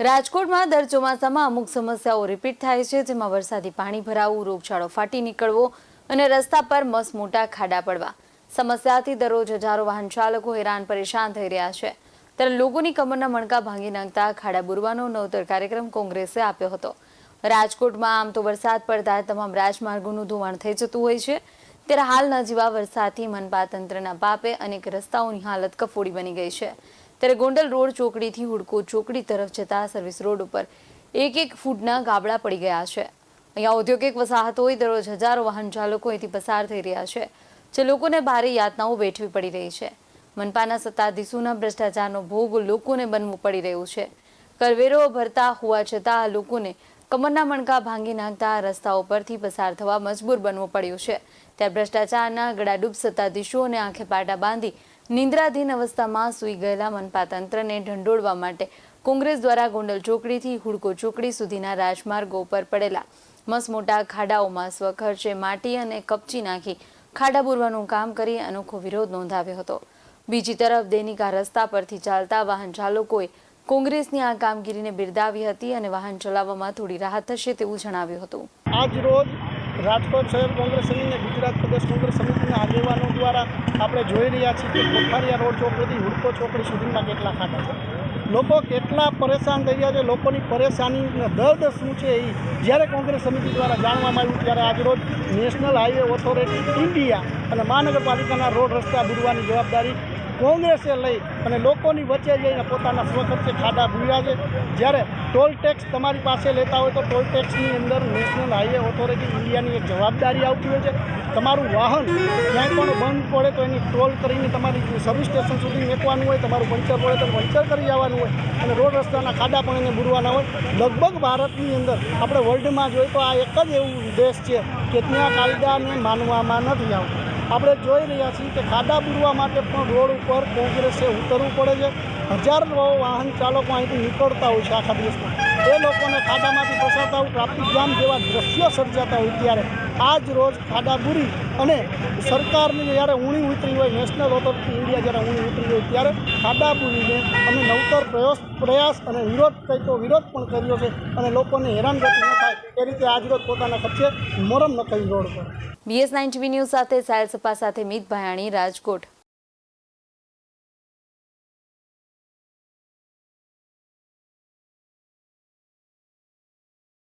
રાજકોટમાં દર ચોમાસામાં અમુક સમસ્યાઓ રિપીટ થાય છે, જેમાં વરસાદી પાણી ભરાવું, રોગચાળો ફાટી નીકળવો અને રસ્તા પર મસ મોટા ખાડા પડવા. સમસ્યાથી દરરોજ હજારો વાહન ચાલકો હેરાન પરેશાન થઈ રહ્યા છે. ત્યારે લોકોની કમરના મણકા ભાંગી નાખતા ખાડા બુરવાનો નવતર કાર્યક્રમ કોંગ્રેસે આપ્યો હતો. રાજકોટમાં આમ તો વરસાદ પડતા તમામ રાજમાર્ગોનું ધોવાણ થઈ જતું હોય છે. ત્યારે હાલના જેવા વરસાદથી મનપા તંત્રના પાપે અનેક રસ્તાઓની હાલત કફોડી બની ગઈ છે. ત્યારે ગોંડલ રોડ ચોકડીથી હુડકો ચોકડી તરફ જતા સર્વિસ રોડ ઉપર એક એક ફૂટના ગાબડા પડી ગયા છે. અહીંયા ઔદ્યોગિક વસાહતો હોય દરરોજ હજારો વાહન ચાલકો અહીંથી પસાર થઈ રહ્યા છે, જે લોકોને ભારે યાતનાઓ વેઠવી પડી રહી છે. મનપાના સત્તાધીશોના ભ્રષ્ટાચારનો ભોગ લોકોને બનવું પડી રહ્યું છે. કરવેરો ભરતા હોવા છતાં લોકોને કમરના મણકા ભાંગી નાખતા રસ્તાઓ પરથી પસાર થવા મજબૂર બનવું પડ્યું છે. ત્યારે ભ્રષ્ટાચારના ગળાડૂબ સત્તાધીશોને આંખે પાટા બાંધી નિંદ્રાધીન અવસ્થામાં સૂઈ ગયેલા મનપા તંત્રને ઢંઢોળવા માટે કોંગ્રેસ દ્વારા ગોંડલ ચોકડીથી હુડકો ચોકડી સુધીના રાજમાર્ગો પર પડેલા મસમોટા ખાડાઓમાં સ્વખર્ચે માટી અને કપચી નાખી ખાડા પૂરવાનું કામ કરી અનોખો વિરોધ નોંધાવ્યો હતો. બીજી તરફ દૈનિકા રસ્તા પરથી ચાલતા વાહન ચાલકોએ કોંગ્રેસની આ કામગીરીને બિરદાવી હતી અને વાહન ચલાવવામાં થોડી રાહત થશે તેવું જણાવ્યું હતું. આજ રોજ રાજકોટ શહેર કોંગ્રેસ સમિતિ ગુજરાત પ્રદેશ કોંગ્રેસ સમિતિના આગેવાનો દ્વારા આપણે જોઈ રહ્યા છીએ કે કોઠારિયા રોડ ચોકડીથી હુડકો ચોકડી સુધીમાં કેટલા ખાતા છે. લોકો કેટલા પરેશાન થઈ ગયા છે, લોકોની પરેશાની અને દર્દ શું છે એ જ્યારે કોંગ્રેસ સમિતિ દ્વારા જાણવામાં આવ્યું, ત્યારે આજરોજ નેશનલ હાઈવે ઓથોરિટી ઇન્ડિયા અને મહાનગરપાલિકાના રોડ રસ્તા બુરવાની જવાબદારી કોંગ્રેસે લઈ અને લોકોની વચ્ચે જઈને પોતાના સ્વખર્ચે ખાડા ભૂલ્યા છે. જ્યારે ટોલ ટેક્સ તમારી પાસે લેતા હોય તો ટોલ ટેક્સની અંદર નેશનલ હાઈવે ઓથોરિટી ઇન્ડિયાની એક જવાબદારી આવતી હોય છે. તમારું વાહન ક્યાંય પણ બંધ પડે તો એની ટોલ કરીને તમારી સર્વિસ સ્ટેશન સુધી મેકવાનું હોય, તમારું પંચર પડે તો પંચર કરી જવાનું હોય અને રોડ રસ્તાના ખાડા પણ એને બુરવાના હોય. લગભગ ભારતની અંદર આપણે વર્લ્ડમાં જોઈએ તો આ એક જ એવું દેશ છે કે ત્યાં કાયદાને માનવામાં નથી આવતું. આપણે જોઈ રહ્યા છીએ કે ખાડા બુરવા માટે પણ રોડ ઉપર કોંગ્રેસે ઉતરવું પડે છે. હજારો વાહન ચાલકો અહીંથી નીકળતા હોય છે આખા દિવસમાં એ લોકોને ખાડામાંથી ફસાતા હોય ટ્રાફિક જામ જેવા દ્રશ્યો સર્જાતા હોય ત્યારે આજ રોજ ખાડા બુરી અને સરકારની જ્યારે ઊણી ઉતરી હોય નેશનલ ઓથોરિટી ઇન્ડિયા જ્યારે ઊણી ઉતરી હોય ત્યારે ખાડા બુરીને અમે નવતર પ્રયાસ પ્રયાસ અને વિરોધ કંઈ તો વિરોધ પણ કર્યો છે અને લોકોને હેરાનગતિ ન થાય એ રીતે આજરોજ પોતાના ખર્ચે મોરમ નખાવી રોડ પર. B S nine TV news સાથે, સાયલ સપા સાથે, મિત ભાયાણી, રાજકોટ.